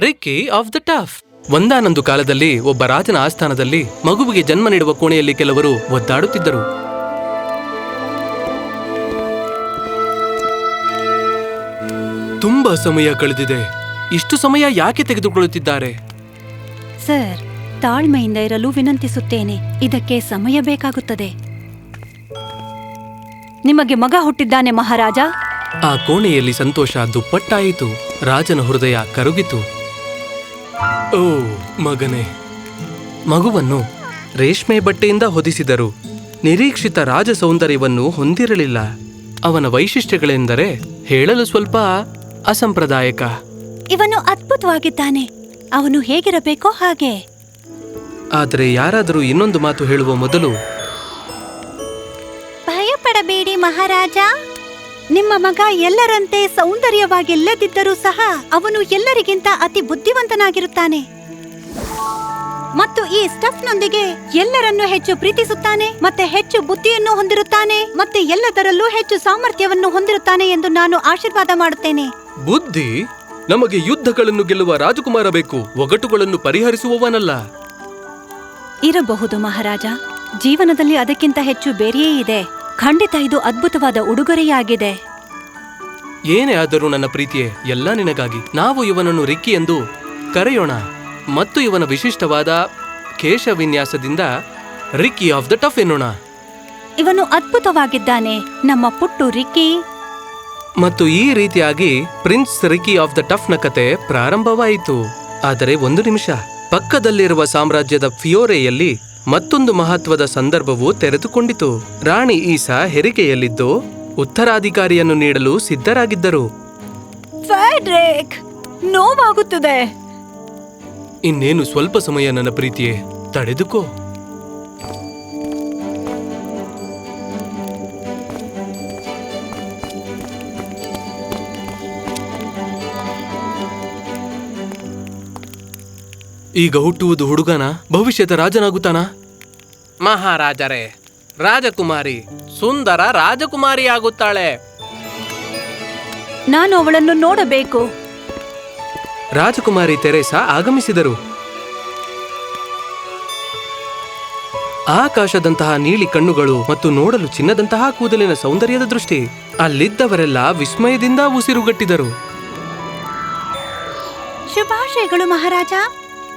Ricky of the tough. ಒಂದಾನೊಂದು ಕಾಲದಲ್ಲಿ ಒಬ್ಬ ರಾಜನ ಆಸ್ಥಾನದಲ್ಲಿ ಮಗುವಿಗೆ ಜನ್ಮ ನೀಡುವ ಕೋಣೆಯಲ್ಲಿ ಕೆಲವರು ಒದ್ದಾಡುತ್ತಿದ್ದರು. ತುಂಬಾ ಸಮಯ ಕಳೆದಿದೆ. ಇಷ್ಟು ಸಮಯ ಯಾಕೆ ತೆಗೆದುಕೊಳ್ಳುತ್ತಿದ್ದಾರೆ? ಸರ್ ತಾಳ್ಮೆಯಿಂದ ಇರಲು ವಿನಂತಿಸುತ್ತೇನೆ. ಇದಕ್ಕೆ ಸಮಯ ಬೇಕಾಗುತ್ತದೆ. ನಿಮಗೆ ಮಗ ಹುಟ್ಟಿದ್ದಾನೆ ಮಹಾರಾಜ? ಆ ಕೋಣೆಯಲ್ಲಿ ಸಂತೋಷ ದುಪ್ಪಟ್ಟಾಯಿತು. ರಾಜನ ಹೃದಯ ಕರುಗಿತು. ಓ ಮಗನೇ. ಮಗುವನ್ನು ರೇಷ್ಮೆ ಬಟ್ಟೆಯಿಂದ ಹೊದಿಸಿದರು ನಿರೀಕ್ಷಿತ ರಾಜ ಸೌಂದರ್ಯವನ್ನು ಹೊಂದಿರಲಿಲ್ಲ. ಅವನ ವೈಶಿಷ್ಟ್ಯಗಳೆಂದರೆ ಹೇಳಲು ಸ್ವಲ್ಪ ಅಸಂಪ್ರದಾಯಕ. ಇವನು ಅದ್ಭುತವಾಗಿದ್ದಾನೆ. ಅವನು ಹೇಗಿರಬೇಕೋ ಹಾಗೆ. ಆದರೆ ಯಾರಾದರೂ ಇನ್ನೊಂದು ಮಾತು ಹೇಳುವ ಮೊದಲು ಭಯಪಡಬೇಡಿ ಮಹಾರಾಜ. ನಿಮ್ಮ ಮಗ ಎಲ್ಲರಂತೆ ಸೌಂದರ್ಯವಾಗಿಲ್ಲದಿದ್ದರೂ ಸಹ ಅವನು ಎಲ್ಲರಿಗಿಂತ ಅತಿ ಬುದ್ಧಿವಂತನಾಗಿರುತ್ತಾನೆ. ಮತ್ತು ಈ ಸ್ಟಫ್ನೊಂದಿಗೆ ಎಲ್ಲರನ್ನು ಹೆಚ್ಚು ಪ್ರೀತಿಸುತ್ತಾನೆ ಮತ್ತೆ ಹೆಚ್ಚು ಬುದ್ಧಿಯನ್ನು ಹೊಂದಿರುತ್ತಾನೆ ಮತ್ತೆ ಎಲ್ಲದರಲ್ಲೂ ಹೆಚ್ಚು ಸಾಮರ್ಥ್ಯವನ್ನು ಹೊಂದಿರುತ್ತಾನೆ ಎಂದು ನಾನು ಆಶೀರ್ವಾದ ಮಾಡುತ್ತೇನೆ. ಬುದ್ಧಿ ನಮಗೆ ಯುದ್ಧಗಳನ್ನು ಗೆಲ್ಲುವ ರಾಜಕುಮಾರ ಬೇಕು ಒಗಟುಗಳನ್ನು ಪರಿಹರಿಸುವವನಲ್ಲ. ಇರಬಹುದು ಮಹಾರಾಜ ಜೀವನದಲ್ಲಿ ಅದಕ್ಕಿಂತ ಹೆಚ್ಚು ಬೇರೆಯೇ ಇದೆ. ಖಂಡಿತ ಇದು ಅದ್ಭುತವಾದ ಉಡುಗೊರೆಯಾಗಿದೆ. ಏನೇ ಆದರೂ ನನ್ನ ಪ್ರೀತಿಯೇ ಎಲ್ಲ ನಿನಗಾಗಿ. ನಾವು ಇವನನ್ನು ರಿಕ್ಕಿ ಎಂದು ಕರೆಯೋಣ. ಮತ್ತು ಇವನ ವಿಶಿಷ್ಟವಾದ ಕೇಶ ವಿನ್ಯಾಸದಿಂದ ರಿಕ್ಕಿ ಆಫ್ ದ ಟಫ್ ಎನ್ನೋಣ. ಇವನು ಅದ್ಭುತವಾಗಿದ್ದಾನೆ. ನಮ್ಮ ಪುಟ್ಟು ರಿಕ್ಕಿ. ಮತ್ತು ಈ ರೀತಿಯಾಗಿ ಪ್ರಿನ್ಸ್ ರಿಕ್ಕಿ ಆಫ್ ದ ಟಫ್ನ ಕತೆ ಪ್ರಾರಂಭವಾಯಿತು. ಆದರೆ ಒಂದು ನಿಮಿಷ. ಪಕ್ಕದಲ್ಲಿರುವ ಸಾಮ್ರಾಜ್ಯದ ಫಿಯೋರೆಯಲ್ಲಿ ಮತ್ತೊಂದು ಮಹತ್ವದ ಸಂದರ್ಭವು ತೆರೆದುಕೊಂಡಿತು. ರಾಣಿ ಈಸಾ ಹೆರಿಗೆಯಲ್ಲಿದ್ದು ಉತ್ತರಾಧಿಕಾರಿಯನ್ನು ನೀಡಲು ಸಿದ್ಧರಾಗಿದ್ದರು. ಫ್ಯಾಡ್ರಿಕ್ ನೋವಾಗುತ್ತದೆ. ಇನ್ನೇನು ಸ್ವಲ್ಪ ಸಮಯ ನನ್ನ ಪ್ರೀತಿಯೇ? ತಡೆದುಕೋ. ಈಗ ಹುಟ್ಟುವುದು ಹುಡುಗನ ಭವಿಷ್ಯದ ರಾಜನಾಗುತ್ತಾನ? ಮಹಾರಾಜರೇ ರಾಜಕುಮಾರಿ ಸುಂದರ ರಾಜಕುಮಾರಿಯಾಗುತ್ತಾಳೆ. ನಾನು ಅವಳನ್ನು ನೋಡಬೇಕು. ರಾಜಕುಮಾರಿ ತೆರೇಸಾ ಆಗಮಿಸಿದರು. ಆಕಾಶದಂತಹ ನೀಲಿ ಕಣ್ಣುಗಳು ಮತ್ತು ನೋಡಲು ಚಿನ್ನದಂತಹ ಕೂದಲಿನ ಸೌಂದರ್ಯದ ದೃಷ್ಟಿ. ಅಲ್ಲಿದ್ದವರೆಲ್ಲ ವಿಸ್ಮಯದಿಂದ ಉಸಿರುಗಟ್ಟಿದರು. ಶುಭಾಶಯಗಳು ಮಹಾರಾಜ.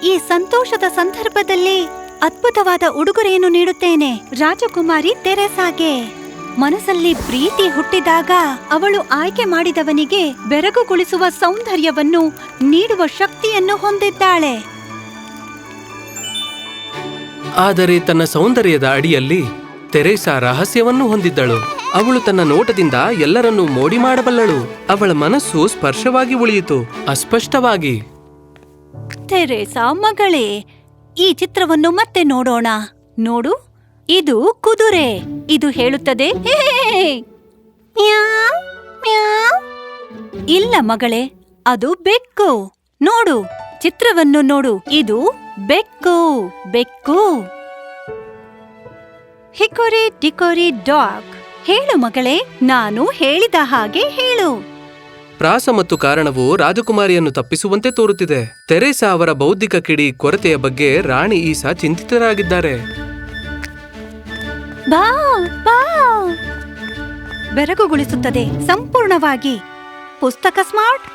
ಈ ಸಂತೋಷದ ಸಂದರ್ಭದಲ್ಲಿ ಅದ್ಭುತವಾದ ಉಡುಗೊರೆಯನ್ನು ನೀಡುತ್ತೇನೆ. ರಾಜಕುಮಾರಿ ತೆರೆಸಾಗೆ. ಮನಸ್ಸಲ್ಲಿ ಪ್ರೀತಿ ಹುಟ್ಟಿದಾಗ ಅವಳು ಆಯ್ಕೆ ಮಾಡಿದವನಿಗೆ ಬೆರಗುಗೊಳಿಸುವ ಸೌಂದರ್ಯವನ್ನು ನೀಡುವ ಶಕ್ತಿಯನ್ನು ಹೊಂದಿದ್ದಾಳೆ. ಆದರೆ ತನ್ನ ಸೌಂದರ್ಯದ ಅಡಿಯಲ್ಲಿ ತೆರೆಸಾ ರಹಸ್ಯವನ್ನು ಹೊಂದಿದ್ದಳು. ಅವಳು ತನ್ನ ನೋಟದಿಂದ ಎಲ್ಲರನ್ನೂ ಮೋಡಿ ಮಾಡಬಲ್ಲಳು. ಅವಳ ಮನಸ್ಸು ಸ್ಪರ್ಶವಾಗಿ ಉಳಿಯಿತು. ಅಸ್ಪಷ್ಟವಾಗಿ ತೆರೇಸಾ ಮಗಳೇ, ಈ ಚಿತ್ರವನ್ನು ಮತ್ತೆ ನೋಡೋಣ. ನೋಡು, ಇದು ಕುದುರೆ. ಇದು ಹೇಳುತ್ತದೆ. ಇಲ್ಲ ಮಗಳೇ, ಅದು ಬೆಕ್ಕು. ನೋಡು, ಚಿತ್ರವನ್ನು ನೋಡು, ಇದು ಬೆಕ್ಕು ಬೆಕ್ಕು. Hickory dickory dog. ಹೇಳು ಮಗಳೇ, ನಾನು ಹೇಳಿದ ಹಾಗೆ ಹೇಳು. ಪ್ರಾಸ ಮತ್ತು ಕಾರಣವು ರಾಜಕುಮಾರಿಯನ್ನು ತಪ್ಪಿಸುವಂತೆ ತೋರುತ್ತಿದೆ. ತೆರೇಸಾ ಅವರ ಬೌದ್ಧಿಕ ಕಿಡಿ ಕೊರತೆಯ ಬಗ್ಗೆ ರಾಣಿ ಈಸಾ ಚಿಂತಿತರಾಗಿದ್ದಾರೆ. ಬೆರಗುಗೊಳಿಸುತ್ತದೆ ಸಂಪೂರ್ಣವಾಗಿ. ಪುಸ್ತಕ ಸ್ಮಾರ್ಟ್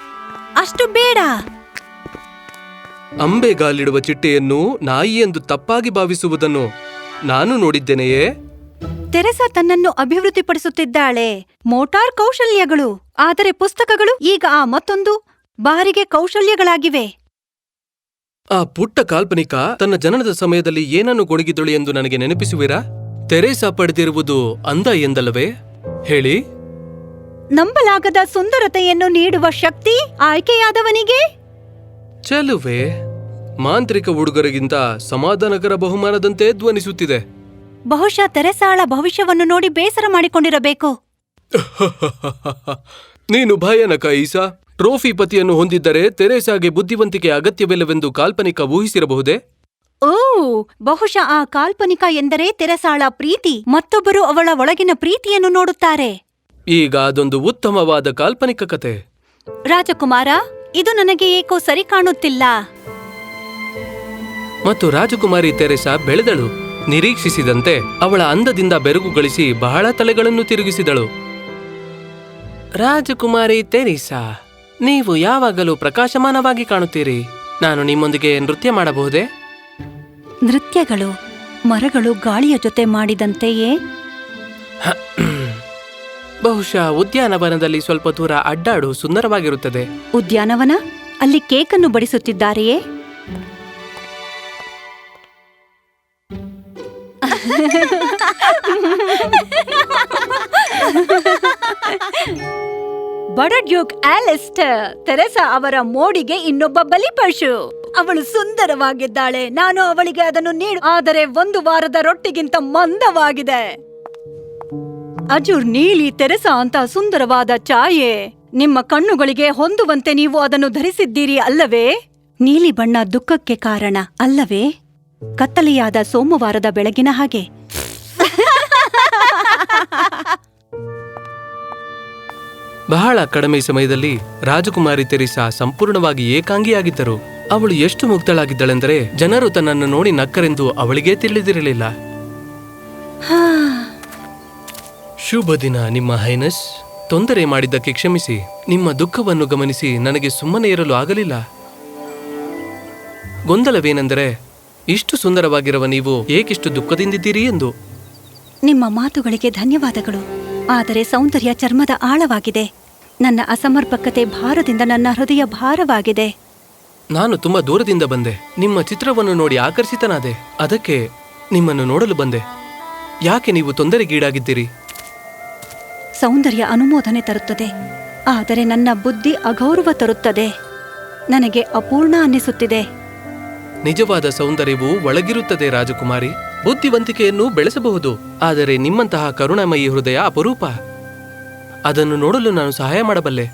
ಅಷ್ಟು ಬೇಡ. ಅಂಬೆಗಾಲಿಡುವ ಚಿಟ್ಟೆಯನ್ನು ನಾಯಿ ಎಂದು ತಪ್ಪಾಗಿ ಭಾವಿಸುವುದನ್ನು ನಾನು ನೋಡಿದ್ದೇನೆಯೇ? ತೆರೆಸಾ ತನ್ನನ್ನು ಅಭಿವೃದ್ಧಿಪಡಿಸುತ್ತಿದ್ದಾಳೆ. ಮೋಟಾರ್ ಕೌಶಲ್ಯಗಳು. ಆದರೆ ಪುಸ್ತಕಗಳು ಈಗ ಆ ಮತ್ತೊಂದು ಬಾರಿಗೆ ಕೌಶಲ್ಯಗಳಾಗಿವೆ. ಆ ಪುಟ್ಟ ಕಾಲ್ಪನಿಕ ತನ್ನ ಜನನದ ಸಮಯದಲ್ಲಿ ಏನನ್ನು ಗೊಣಗಿದಳು ಎಂದು ನನಗೆ ನೆನಪಿಸುವಿರಾ? ತೆರೇಸಾ ಪಡೆದಿರುವುದು ಅಂದ ಎಂದಲ್ಲವೇ? ಹೇಳಿ. ನಂಬಲಾಗದ ಸುಂದರತೆಯನ್ನು ನೀಡುವ ಶಕ್ತಿ ಆಯ್ಕೆಯಾದವನಿಗೆ? ಚೆಲುವೆ. ಮಾಂತ್ರಿಕ ಹುಡುಗರಿಗಿಂತ ಸಮಾಧಾನಕರ ಬಹುಮಾನದಂತೆ ಧ್ವನಿಸುತ್ತಿದೆ. ಬಹುಶಃ ತೆರೆಸಾಳ ಭವಿಷ್ಯವನ್ನು ನೋಡಿ ಬೇಸರ ಮಾಡಿಕೊಂಡಿರಬೇಕು. ನೀನು ಭಯಾನಕ ಈಸಾ. ಟ್ರೋಫಿ ಪತಿಯನ್ನು ಹೊಂದಿದ್ದರೆ ತೆರೆಸಾಗೆ ಬುದ್ಧಿವಂತಿಕೆ ಅಗತ್ಯವಿಲ್ಲವೆಂದು ಕಾಲ್ಪನಿಕ ಊಹಿಸಿರಬಹುದೇ? ಓ ಬಹುಶಃ ಆ ಕಾಲ್ಪನಿಕ ಎಂದರೆ ತೆರೆಸಾಳ ಪ್ರೀತಿ ಮತ್ತೊಬ್ಬರು ಅವಳ ಒಳಗಿನ ಪ್ರೀತಿಯನ್ನು ನೋಡುತ್ತಾರೆ. ಈಗ ಅದೊಂದು ಉತ್ತಮವಾದ ಕಾಲ್ಪನಿಕ ಕತೆ. ರಾಜಕುಮಾರ ಇದು ನನಗೆ ಏಕೋ ಸರಿ ಕಾಣುತ್ತಿಲ್ಲ. ಮತ್ತು ರಾಜಕುಮಾರಿ ತೆರೆಸಾ ಬೆಳೆದಳು. ನಿರೀಕ್ಷಿಸಿದಂತೆ ಅವಳ ಅಂದದಿಂದ ಬೆರಗು ಗಳಿಸಿ ಬಹಳ ತಲೆಗಳನ್ನು ತಿರುಗಿಸಿದಳು. ರಾಜಕುಮಾರಿ ತೆರಿಸಾ ನೀವು ಯಾವಾಗಲೂ ಪ್ರಕಾಶಮಾನವಾಗಿ ಕಾಣುತ್ತೀರಿ. ನಾನು ನಿಮ್ಮೊಂದಿಗೆ ನೃತ್ಯ ಮಾಡಬಹುದೇ? ನೃತ್ಯಗಳು ಮರಗಳು ಗಾಳಿಯ ಜೊತೆ ಮಾಡಿದಂತೆಯೇ? ಬಹುಶಃ ಉದ್ಯಾನವನದಲ್ಲಿ ಸ್ವಲ್ಪ ದೂರ ಅಡ್ಡಾಡು ಸುಂದರವಾಗಿರುತ್ತದೆ. ಉದ್ಯಾನವನ? ಅಲ್ಲಿ ಕೇಕನ್ನು ಬಡಿಸುತ್ತಿದ್ದಾರೆಯೇ? ಬಡಡ್ಯೂಕ್ ಆಲಿಸ್ಟರ್ ತೆರೆಸಾ ಅವರ ಮೋಡಿಗೆ ಇನ್ನೊಬ್ಬ ಬಲಿಪಶು ಅವಳು ಸುಂದರವಾಗಿದ್ದಾಳೆ. ನಾನು ಅವಳಿಗೆ ಅದನ್ನು ನೀಡು. ಆದರೆ ಒಂದು ವಾರದ ರೊಟ್ಟಿಗಿಂತ ಮಂದವಾಗಿದೆ. ಅಜುರ್ ನೀಲಿ ತೆರೆಸಾ ಅಂತ ಸುಂದರವಾದ ಛಾಯೆ. ನಿಮ್ಮ ಕಣ್ಣುಗಳಿಗೆ ಹೊಂದುವಂತೆ ನೀವು ಅದನ್ನು ಧರಿಸಿದ್ದೀರಿ ಅಲ್ಲವೇ? ನೀಲಿ ಬಣ್ಣ ದುಃಖಕ್ಕೆ ಕಾರಣ ಅಲ್ಲವೇ? ಕತ್ತಲೆಯಾದ ಸೋಮವಾರದ ಬೆಳಗಿನ ಹಾಗೆ. ಬಹಳ ಕಡಿಮೆ ಸಮಯದಲ್ಲಿ ರಾಜಕುಮಾರಿ ತೆರಿಸಾ ಸಂಪೂರ್ಣವಾಗಿ ಏಕಾಂಗಿಯಾಗಿದ್ದರು. ಅವಳು ಎಷ್ಟು ಮುಗ್ಧಳಾಗಿದ್ದಳೆಂದರೆ ಜನರು ತನ್ನನ್ನು ನೋಡಿ ನಕ್ಕರೆಂದು ಅವಳಿಗೇ ತಿಳಿದಿರಲಿಲ್ಲ. ಶುಭ ದಿನ ನಿಮ್ಮ ಹೈನಸ್. ತೊಂದರೆ ಮಾಡಿದ್ದಕ್ಕೆ ಕ್ಷಮಿಸಿ. ನಿಮ್ಮ ದುಃಖವನ್ನು ಗಮನಿಸಿ ನನಗೆ ಸುಮ್ಮನೆ ಇರಲು ಆಗಲಿಲ್ಲ. ಗೊಂದಲವೇನೆಂದರೆ ಇಷ್ಟು ಸುಂದರವಾಗಿರುವ ನೀವು ಏಕಿಷ್ಟು ದುಃಖದಿಂದಿದ್ದೀರಿ ಎಂದು. ನಿಮ್ಮ ಮಾತುಗಳಿಗೆ ಧನ್ಯವಾದಗಳು. ಆದರೆ ಸೌಂದರ್ಯ ಚರ್ಮದ ಆಳವಾಗಿದೆ. ನನ್ನ ಅಸಮರ್ಪಕತೆ ಭಾರದಿಂದ ನನ್ನ ಹೃದಯ ಭಾರವಾಗಿದೆ. ನಾನು ತುಂಬಾ ದೂರದಿಂದ ಬಂದೆ. ನಿಮ್ಮ ಚಿತ್ರವನ್ನು ನೋಡಿ ಆಕರ್ಷಿತನಾದೆ. ಅದಕ್ಕೆ ನಿಮ್ಮನ್ನು ನೋಡಲು ಬಂದೆ. ಯಾಕೆ ನೀವು ತೊಂದರೆಗೀಡಾಗಿದ್ದೀರಿ? ಸೌಂದರ್ಯ ಅನುಮೋದನೆ ತರುತ್ತದೆ. ಆದರೆ ನನ್ನ ಬುದ್ಧಿ ಅಗೌರವ ತರುತ್ತದೆ. ನನಗೆ ಅಪೂರ್ಣ ಅನ್ನಿಸುತ್ತಿದೆ. ನಿಜವಾದ ಸೌಂದರ್ಯವು ಒಳಗಿರುತ್ತದೆ ರಾಜಕುಮಾರಿ. ಬುದ್ಧಿವಂತಿಕೆಯನ್ನು ಬೆಳೆಸಬಹುದು ಆದರೆ ನಿಮ್ಮಂತಹ ಕರುಣಾಮಯಿ ಹೃದಯ ಅಪರೂಪ. ಅದನ್ನು ನೋಡಲು ನಾನು ಸಹಾಯ ಮಾಡಬಲ್ಲೆ.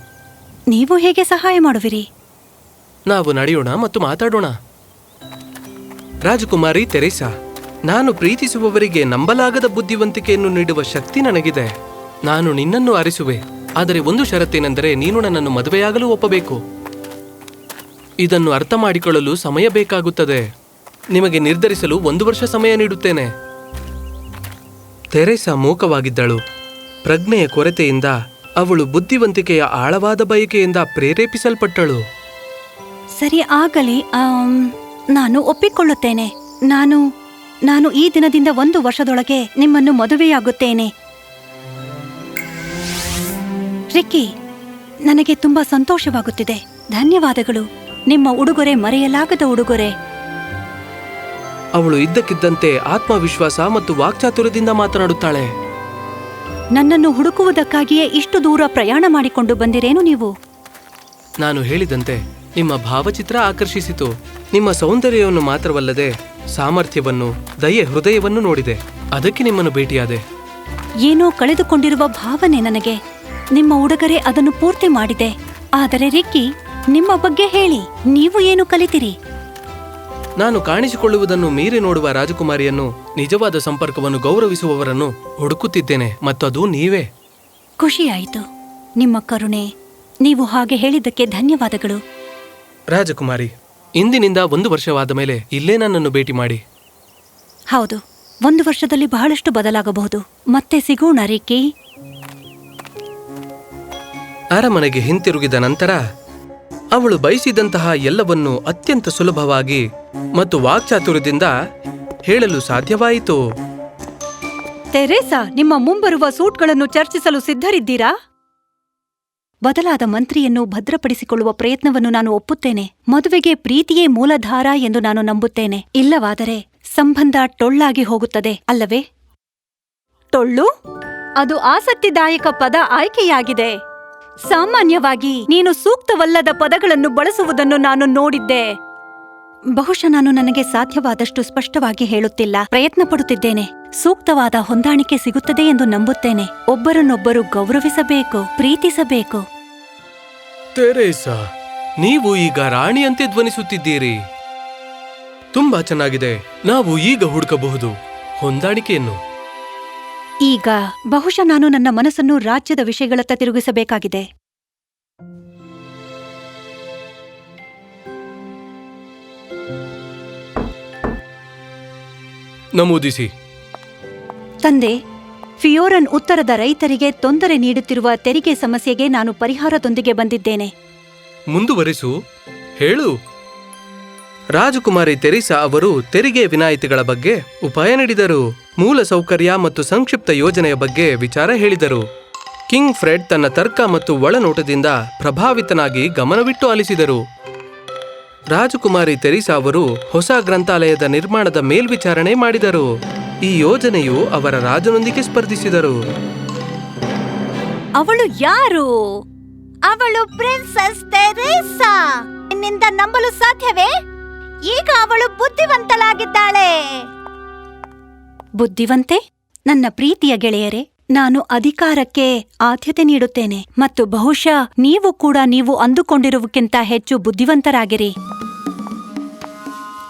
ನೀವು ಹೇಗೆ ಸಹಾಯ ಮಾಡುವಿರಿ? ನಾವು ನಡೆಯೋಣ ಮತ್ತು ಮಾತಾಡೋಣ. ರಾಜಕುಮಾರಿ ತೆರೇಸಾ ನಾನು ಪ್ರೀತಿಸುವವರಿಗೆ ನಂಬಲಾಗದ ಬುದ್ಧಿವಂತಿಕೆಯನ್ನು ನೀಡುವ ಶಕ್ತಿ ನನಗಿದೆ. ನಾನು ನಿನ್ನನ್ನು ಅರಿಸುವೆ ಆದರೆ ಒಂದು ಷರತ್ತೇನೆಂದರೆ ನೀನು ನನ್ನನ್ನು ಮದುವೆಯಾಗಲು ಒಪ್ಪಬೇಕು. ಇದನ್ನು ಅರ್ಥ ಮಾಡಿಕೊಳ್ಳಲು ಸಮಯ ಬೇಕಾಗುತ್ತದೆ. ನಿಮಗೆ ನಿರ್ಧರಿಸಲು ಒಂದು ವರ್ಷ ಸಮಯ ನೀಡುತ್ತೇನೆ. ತೆರೆಸ ಮೂಕವಾಗಿದ್ದಳು. ಪ್ರಜ್ಞೆಯ ಕೊರತೆಯಿಂದ ಅವಳು ಬುದ್ಧಿವಂತಿಕೆಯ ಆಳವಾದ ಬಯಕೆಯಿಂದ ಪ್ರೇರೇಪಿಸಲ್ಪಟ್ಟಳು. ಸರಿ, ಆಗಲಿ. ನಾನು ಒಪ್ಪಿಕೊಳ್ಳುತ್ತೇನೆ. ನಾನು ನಾನು ಈ ದಿನದಿಂದ ಒಂದು ವರ್ಷದೊಳಗೆ ನಿಮ್ಮನ್ನು ಮದುವೆಯಾಗುತ್ತೇನೆ. ರಿಕ್ಕಿ, ನನಗೆ ತುಂಬಾ ಸಂತೋಷವಾಗುತ್ತಿದೆ. ಧನ್ಯವಾದಗಳು. ನಿಮ್ಮ ಉಡುಗೊರೆ ಮರೆಯಲಾಗದ ಉಡುಗೊರೆ. ಅವಳು ಇದ್ದಕ್ಕಿದ್ದಂತೆ ಆತ್ಮವಿಶ್ವಾಸ ಮತ್ತು ವಾಕ್ಚಾತುರ್ಯದಿಂದ ಮಾತನಾಡುತ್ತಾಳೆ. ನನ್ನನ್ನು ಹುಡುಕುವುದಕ್ಕಾಗಿಯೇ ಇಷ್ಟು ದೂರ ಪ್ರಯಾಣ ಮಾಡಿಕೊಂಡು ಬಂದಿರೇನು ನೀವು? ನಾನು ಹೇಳಿದಂತೆ ನಿಮ್ಮ ಭಾವಚಿತ್ರ ಆಕರ್ಷಿಸಿತು. ನಿಮ್ಮ ಸೌಂದರ್ಯವನ್ನು ಮಾತ್ರವಲ್ಲದೆ ಸಾಮರ್ಥ್ಯವನ್ನು ದಯೆ ಹೃದಯವನ್ನು ನೋಡಿದೆ. ಅದಕ್ಕೆ ನಿಮ್ಮನ್ನು ಭೇಟಿಯಾದೆ. ಏನೋ ಕಳೆದುಕೊಂಡಿರುವ ಭಾವನೆ ನನಗೆ. ನಿಮ್ಮ ಉಡುಗೊರೆ ಅದನ್ನು ಪೂರ್ತಿ ಮಾಡಿದೆ. ಆದರೆ ರಿಕ್ಕಿ ನಿಮ್ಮ ಬಗ್ಗೆ ಹೇಳಿ ನೀವು ಏನು ಕಲಿತಿರಿ? ನಾನು ಕಾಣಿಸಿಕೊಳ್ಳುವುದನ್ನು ಮೀರಿ ನೋಡುವ ರಾಜಕುಮಾರಿಯನ್ನು ನಿಜವಾದ ಸಂಪರ್ಕವನ್ನು ಗೌರವಿಸುವವರನ್ನು ಹುಡುಕುತ್ತಿದ್ದೇನೆ ಮತ್ತು ಅದು ನೀವೇ ಖುಷಿಯಾಯಿತು ನಿಮ್ಮ ಕರುಣೆ ನೀವು ಹಾಗೆ ಹೇಳಿದ್ದಕ್ಕೆ ಧನ್ಯವಾದಗಳು. ರಾಜಕುಮಾರಿ ಇಂದಿನಿಂದ ಒಂದು ವರ್ಷವಾದ ಮೇಲೆ ಇಲ್ಲೇ ನನ್ನನ್ನು ಭೇಟಿ ಮಾಡಿ. ಹೌದು ಒಂದು ವರ್ಷದಲ್ಲಿ ಬಹಳಷ್ಟು ಬದಲಾಗಬಹುದು. ಮತ್ತೆ ಸಿಗೋಣ ರಿಕ್ಕಿ. ಅರಮನೆಗೆ ಹಿಂತಿರುಗಿದ ನಂತರ ಅವಳು ಬಯಸಿದಂತಹ ಎಲ್ಲವನ್ನೂ ಅತ್ಯಂತ ಸುಲಭವಾಗಿ ಮತ್ತು ವಾಕ್ಚಾತುರ್ಯದಿಂದ ಹೇಳಲು ಸಾಧ್ಯವಾಯಿತು. ತೆರೇಸಾ, ನಿಮ್ಮ ಮುಂಬರುವ ಸೂಟ್ಗಳನ್ನು ಚರ್ಚಿಸಲು ಸಿದ್ಧರಿದ್ದೀರಾ? ಬದಲಾದ ಮಂತ್ರಿಯನ್ನು ಭದ್ರಪಡಿಸಿಕೊಳ್ಳುವ ಪ್ರಯತ್ನವನ್ನು ನಾನು ಒಪ್ಪುತ್ತೇನೆ. ಮದುವೆಗೆ ಪ್ರೀತಿಯೇ ಮೂಲಧಾರ ಎಂದು ನಾನು ನಂಬುತ್ತೇನೆ. ಇಲ್ಲವಾದರೆ ಸಂಬಂಧ ಟೊಳ್ಳಾಗಿ ಹೋಗುತ್ತದೆ, ಅಲ್ಲವೇ? ಟೊಳ್ಳು? ಅದು ಆಸಕ್ತಿದಾಯಕ ಪದ ಆಯ್ಕೆಯಾಗಿದೆ. ಸಾಮಾನ್ಯವಾಗಿ ನೀನು ಸೂಕ್ತವಲ್ಲದ ಪದಗಳನ್ನು ಬಳಸುವುದನ್ನು ನಾನು ನೋಡಿದ್ದೆ. ಬಹುಶಃ ನಾನು ನನಗೆ ಸಾಧ್ಯವಾದಷ್ಟು ಸ್ಪಷ್ಟವಾಗಿ ಹೇಳುತ್ತಿಲ್ಲ. ಪ್ರಯತ್ನ ಪಡುತ್ತಿದ್ದೇನೆ ಸೂಕ್ತವಾದ ಹೊಂದಾಣಿಕೆ ಸಿಗುತ್ತದೆ ಎಂದು ನಂಬುತ್ತೇನೆ. ಒಬ್ಬರನ್ನೊಬ್ಬರು ಗೌರವಿಸಬೇಕು, ಪ್ರೀತಿಸಬೇಕು. ತೆರೇಸಾ, ನೀವು ಈಗ ರಾಣಿಯಂತೆ ಧ್ವನಿಸುತ್ತಿದ್ದೀರಿ. ತುಂಬಾ ಚೆನ್ನಾಗಿದೆ. ನಾವು ಈಗ ಹುಡುಕಬಹುದು. ಹೊಂದಾಣಿಕೆಯನ್ನು. ಈಗ ಬಹುಶಃ ನಾನು ನನ್ನ ಮನಸ್ಸನ್ನು ರಾಜ್ಯದ ವಿಷಯಗಳತ್ತ ತಿರುಗಿಸಬೇಕಾಗಿದೆ. ನಮೂದಿಸಿ. ತಂದೆ ಫಿಯೋರನ್ ಉತ್ತರದ ರೈತರಿಗೆ ತೊಂದರೆ ನೀಡುತ್ತಿರುವ ತೆರಿಗೆ ಸಮಸ್ಯೆಗೆ ನಾನು ಪರಿಹಾರದೊಂದಿಗೆ ಬಂದಿದ್ದೇನೆ. ಮುಂದುವರಿಸು. ಹೇಳು. ರಾಜಕುಮಾರಿ ತೆರಿಸಾ ಅವರು ತೆರಿಗೆ ವಿನಾಯಿತಿಗಳ ಬಗ್ಗೆ ಉಪಾಯ ನೀಡಿದರು. ಮೂಲ ಸೌಕರ್ಯ ಮತ್ತು ಸಂಕ್ಷಿಪ್ತ ಯೋಜನೆಯ ಬಗ್ಗೆ ವಿಚಾರ ಹೇಳಿದರು. ಕಿಂಗ್ ಫ್ರೆಡ್ ತನ್ನ ತರ್ಕ ಮತ್ತು ಒಳನೋಟದಿಂದ ಪ್ರಭಾವಿತನಾಗಿ ಗಮನವಿಟ್ಟು ಆಲಿಸಿದರು. ರಾಜಕುಮಾರಿ ತೆರಿಸಾ ಅವರು ಹೊಸ ಗ್ರಂಥಾಲಯದ ನಿರ್ಮಾಣದ ಮೇಲ್ವಿಚಾರಣೆ ಮಾಡಿದರು. ಈ ಯೋಜನೆಯು ಅವರ ರಾಜನೊಂದಿಗೆ ಸ್ಪರ್ಧಿಸಿದರು. ಅವಳು ಯಾರು? ಅವಳು ಪ್ರಿನ್ಸೆಸ್ ತೆರೇಸಾ. ನಿಂದ ನಂಬಲು ಸಾಧ್ಯವೇ? ಈಗ ಅವಳು ಬುದ್ಧಿವಂತಳಾಗಿದ್ದಾಳೆ. ಬುದ್ಧಿವಂತೆ? ನನ್ನ ಪ್ರೀತಿಯ ಗೆಳೆಯರೇ, ನಾನು ಅಧಿಕಾರಕ್ಕೆ ಆದ್ಯತೆ ನೀಡುತ್ತೇನೆ ಮತ್ತು ಬಹುಶಃ ನೀವು ಕೂಡ ನೀವು ಅಂದುಕೊಂಡಿರುವಕ್ಕಿಂತ ಹೆಚ್ಚು ಬುದ್ಧಿವಂತರಾಗಿರಿ.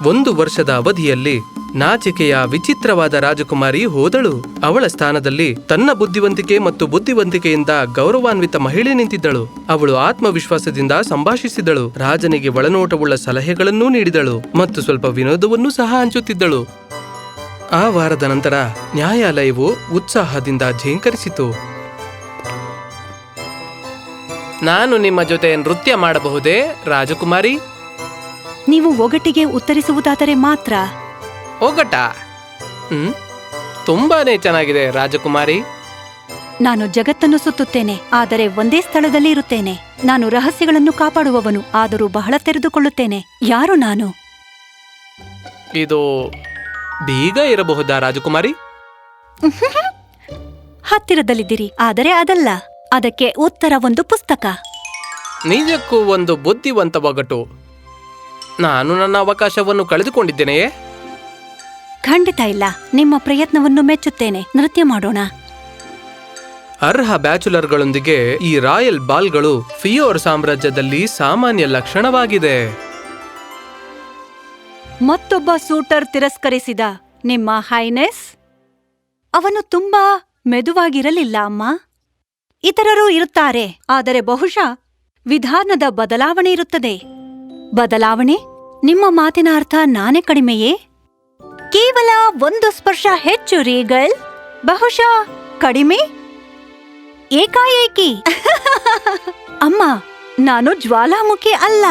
ಒಂದು ವರ್ಷದ ಅವಧಿಯಲ್ಲಿ ನಾಚಿಕೆಯ ವಿಚಿತ್ರವಾದ ರಾಜಕುಮಾರಿ ಹೋದಳು. ಅವಳ ಸ್ಥಾನದಲ್ಲಿ ತನ್ನ ಬುದ್ಧಿವಂತಿಕೆ ಮತ್ತು ಬುದ್ಧಿವಂತಿಕೆಯಿಂದ ಗೌರವಾನ್ವಿತ ಮಹಿಳೆ ನಿಂತಿದ್ದಳು. ಅವಳು ಆತ್ಮವಿಶ್ವಾಸದಿಂದ ಸಂಭಾಷಿಸಿದಳು. ರಾಜನಿಗೆ ಒಳನೋಟವುಳ್ಳ ಸಲಹೆಗಳನ್ನೂ ನೀಡಿದಳು ಮತ್ತು ಸ್ವಲ್ಪ ವಿನೋದವನ್ನೂ ಸಹ ಹಂಚುತ್ತಿದ್ದಳು. ಆ ವಾರದ ನಂತರ ನ್ಯಾಯಾಲಯವು ಉತ್ಸಾಹದಿಂದ ಝೇಂಕರಿಸಿತು. ನಾನು ನಿಮ್ಮ ಜೊತೆ ನೃತ್ಯ ಮಾಡಬಹುದೇ, ರಾಜಕುಮಾರಿ? ನೀವು ಒಗಟಿಗೆ ಉತ್ತರಿಸುವುದಾದರೆ ಮಾತ್ರ. ಒಗಟ? ಹ್ಮ್? ತುಂಬಾನೇ ಚೆನ್ನಾಗಿದೆ ರಾಜಕುಮಾರಿ. ನಾನು ಜಗತ್ತನ್ನು ಸುತ್ತುತ್ತೇನೆ ಆದರೆ ಒಂದೇ ಸ್ಥಳದಲ್ಲಿ ಇರುತ್ತೇನೆ. ನಾನು ರಹಸ್ಯಗಳನ್ನು ಕಾಪಾಡುವವನು ಆದರೂ ಬಹಳ ತೆರೆದುಕೊಳ್ಳುತ್ತೇನೆ. ಯಾರು ನಾನು? ಇದು ಬೀಗ ಇರಬಹುದಾ ರಾಜಕುಮಾರಿ? ಹತ್ತಿರದಲ್ಲಿದ್ದೀರಿ ಆದರೆ ಅದಲ್ಲ. ಅದಕ್ಕೆ ಉತ್ತರ ಒಂದು ಪುಸ್ತಕ. ನಿಜಕ್ಕೂ ಒಂದು ಬುದ್ಧಿವಂತ ಒಗಟು. ನಾನು ನನ್ನ ಅವಕಾಶವನ್ನು ಕಳೆದುಕೊಂಡಿದ್ದೇನೆಯೇ? ಖಂಡಿತ ಇಲ್ಲ. ನಿಮ್ಮ ಪ್ರಯತ್ನವನ್ನು ಮೆಚ್ಚುತ್ತೇನೆ. ನೃತ್ಯ ಮಾಡೋಣ. ಅರ್ಹ ಬ್ಯಾಚುಲರ್ಗಳೊಂದಿಗೆ ಈ ರಾಯಲ್ ಬಾಲ್ಗಳು ಫಿಯೋರ್ ಸಾಮ್ರಾಜ್ಯದಲ್ಲಿ ಸಾಮಾನ್ಯ ಲಕ್ಷಣವಾಗಿದೆ. ಮತ್ತೊಬ್ಬ ಸೂಟರ್ ತಿರಸ್ಕರಿಸಿದ ನಿಮ್ಮ ಹೈನೆಸ್? ಅವನು ತುಂಬಾ ಮೆದುವಾಗಿರಲಿಲ್ಲ ಅಮ್ಮ. ಇತರರು ಇರುತ್ತಾರೆ ಆದರೆ ಬಹುಶಃ ವಿಧಾನದ ಬದಲಾವಣೆ ಇರುತ್ತದೆ. ಬದಲಾವಣೆ? ನಿಮ್ಮ ಮಾತಿನ ಅರ್ಥ ನಾನೇ ಕಡಿಮೆಯೇ? ಕೇವಲ ಒಂದು ಸ್ಪರ್ಶ ಹೆಚ್ಚು ರೀಗಲ್, ಬಹುಶಃ ಕಡಿಮೆ? ಏಕಾಏಕಿ? ಅಮ್ಮ, ನಾನು ಜ್ವಾಲಾಮುಖಿ ಅಲ್ಲ.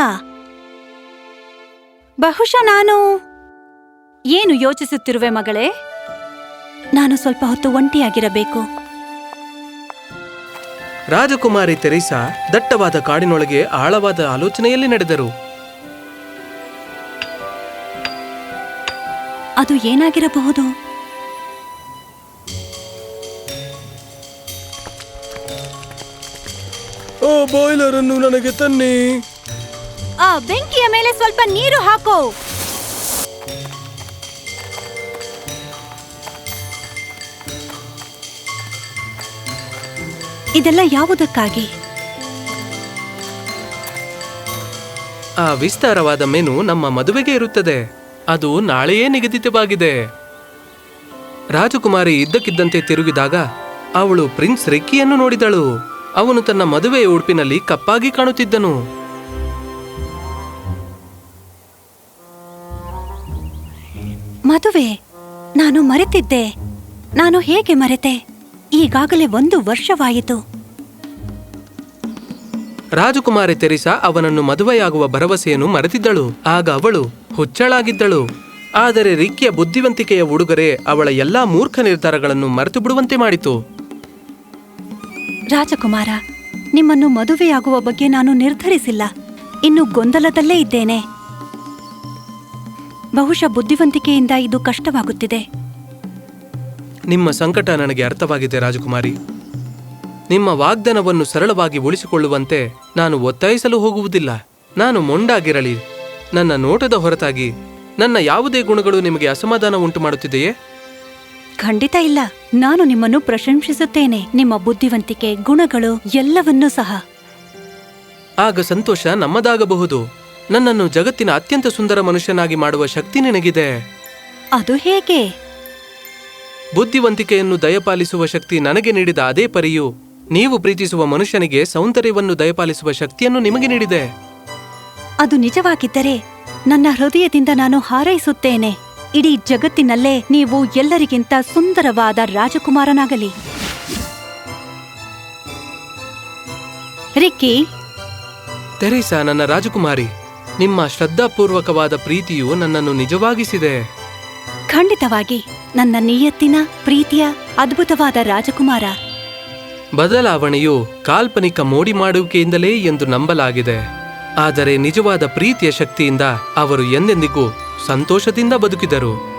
ಬಹುಶಃ ನಾನು ಏನು ಯೋಚಿಸುತ್ತಿರುವೆ ಮಗಳೇ? ನಾನು ಸ್ವಲ್ಪ ಹೊತ್ತು ಒಂಟಿಯಾಗಿರಬೇಕು. ರಾಜಕುಮಾರಿ ತೆರೀಸಾ ದಟ್ಟವಾದ ಕಾಡಿನೊಳಗೆ ಆಳವಾದ ಆಲೋಚನೆಯಲ್ಲಿ ನಡೆದರು. ಅದು ಏನಾಗಿರಬಹುದು? ಓ ಬಾಯ್ಲರ್ ಅನ್ನು ನನಗೆ ತನ್ನಿ. ಆ ಬೆಂಕಿಯ ಮೇಲೆ ಸ್ವಲ್ಪ ನೀರು ಹಾಕು. ಇದೆಲ್ಲ ಯಾವುದಕ್ಕಾಗಿ? ಆ ವಿಸ್ತಾರವಾದ ಮೆನು ನಮ್ಮ ಮದುವೆಗೆ ಇರುತ್ತದೆ. ಅದು ನಾಳೆಯೇ ನಿಗದಿತವಾಗಿದೆ. ರಾಜಕುಮಾರಿ ಇದ್ದಕ್ಕಿದ್ದಂತೆ ತಿರುಗಿದಾಗ ಅವಳು ಪ್ರಿನ್ಸ್ ರೆಕ್ಕಿಯನ್ನು ನೋಡಿದಳು. ಅವನು ತನ್ನ ಮದುವೆಯ ಉಡುಪಿನಲ್ಲಿ ಕಪ್ಪಾಗಿ ಕಾಣುತ್ತಿದ್ದನು. ಮದುವೆ? ನಾನು ಮರೆತಿದ್ದೆ. ನಾನು ಹೇಗೆ ಮರೆತೆ? ಈಗಾಗಲೇ ಒಂದು ವರ್ಷವಾಯಿತು. ರಾಜಕುಮಾರಿ ತೆರಿಸಾ ಅವನನ್ನು ಮದುವೆಯಾಗುವ ಭರವಸೆಯನ್ನು ಮರೆತಿದ್ದಳು. ಆಗ ಅವಳು ಹುಚ್ಚಳಾಗಿದ್ದಳು. ಆದರೆ ರಿಕ್ಕಿಯ ಬುದ್ಧಿವಂತಿಕೆಯ ಉಡುಗೊರೆ ಅವಳ ಎಲ್ಲಾ ಮೂರ್ಖ ನಿರ್ಧಾರಗಳನ್ನು ಮರೆತು ಬಿಡುವಂತೆ ಮಾಡಿತು. ರಾಜಕುಮಾರ ನಿಮ್ಮನ್ನು ಮದುವೆಯಾಗುವ ಬಗ್ಗೆ ನಾನು ನಿರ್ಧರಿಸಿಲ್ಲ. ಇನ್ನು ಗೊಂದಲದಲ್ಲೇ ಇದ್ದೇನೆ. ಬಹುಶಃ ಬುದ್ಧಿವಂತಿಕೆಯಿಂದ ಇದು ಕಷ್ಟವಾಗುತ್ತಿದೆ. ನಿಮ್ಮ ಸಂಕಟ ನನಗೆ ಅರ್ಥವಾಗಿದೆ ರಾಜಕುಮಾರಿ. ನಿಮ್ಮ ವಾಗ್ದಾನವನ್ನು ಸರಳವಾಗಿ ಉಳಿಸಿಕೊಳ್ಳುವಂತೆ ನಾನು ಒತ್ತಾಯಿಸಲು ಹೋಗುವುದಿಲ್ಲ. ನಾನು ಮೊಂಡಾಗಿರಲಿ. ನನ್ನ ನೋಟದ ಹೊರತಾಗಿ ನನ್ನ ಯಾವುದೇ ಗುಣಗಳು ನಿಮಗೆ ಅಸಮಾಧಾನ ಉಂಟು ಮಾಡುತ್ತಿದೆಯೇ? ಖಂಡಿತ ಇಲ್ಲ. ನಾನು ನಿಮ್ಮನ್ನು ಪ್ರಶಂಸಿಸುತ್ತೇನೆ. ನಿಮ್ಮ ಬುದ್ಧಿವಂತಿಕೆ ಗುಣಗಳು ಎಲ್ಲವನ್ನೂ ಸಹ. ಆಗ ಸಂತೋಷ ನಮ್ಮದಾಗಬಹುದು. ನನ್ನನ್ನು ಜಗತ್ತಿನ ಅತ್ಯಂತ ಸುಂದರ ಮನುಷ್ಯನಾಗಿ ಮಾಡುವ ಶಕ್ತಿ ನಿನಗಿದೆ. ಅದು ಹೇಗೆ? ಬುದ್ಧಿವಂತಿಕೆಯನ್ನು ದಯಪಾಲಿಸುವ ಶಕ್ತಿ ನನಗೆ ನೀಡಿದ ಅದೇ ಪರಿಯು ನೀವು ಪ್ರೀತಿಸುವ ಮನುಷ್ಯನಿಗೆ ಸೌಂದರ್ಯವನ್ನು ದಯಪಾಲಿಸುವ ಶಕ್ತಿಯನ್ನು ನಿಮಗೆ ನೀಡಿದೆ. ಅದು ನಿಜವಾಗಿದ್ದರೆ ನನ್ನ ಹೃದಯದಿಂದ ನಾನು ಹಾರೈಸುತ್ತೇನೆ. ಇಡೀ ಜಗತ್ತಿನಲ್ಲೇ ನೀವು ಎಲ್ಲರಿಗಿಂತ ಸುಂದರವಾದ ರಾಜಕುಮಾರನಾಗಲಿ. ರಿಕ್ಕಿ. ತೆರೇಸಾ ನನ್ನ ರಾಜಕುಮಾರಿ ನಿಮ್ಮ ಶ್ರದ್ಧಾಪೂರ್ವಕವಾದ ಪ್ರೀತಿಯು ನನ್ನನ್ನು ನಿಜವಾಗಿಸಿದೆ. ಖಂಡಿತವಾಗಿ ನನ್ನ ನಿಯತ್ತಿನ ಪ್ರೀತಿಯ ಅದ್ಭುತವಾದ ರಾಜಕುಮಾರ. ಬದಲಾವಣೆಯು ಕಾಲ್ಪನಿಕ ಮೋಡಿ ಮಾಡುವಿಕೆಯಿಂದಲೇ ಎಂದು ನಂಬಲಾಗಿದೆ. ಆದರೆ ನಿಜವಾದ ಪ್ರೀತಿಯ ಶಕ್ತಿಯಿಂದ ಅವರು ಎಂದೆಂದಿಗೂ ಸಂತೋಷದಿಂದ ಬದುಕಿದರು.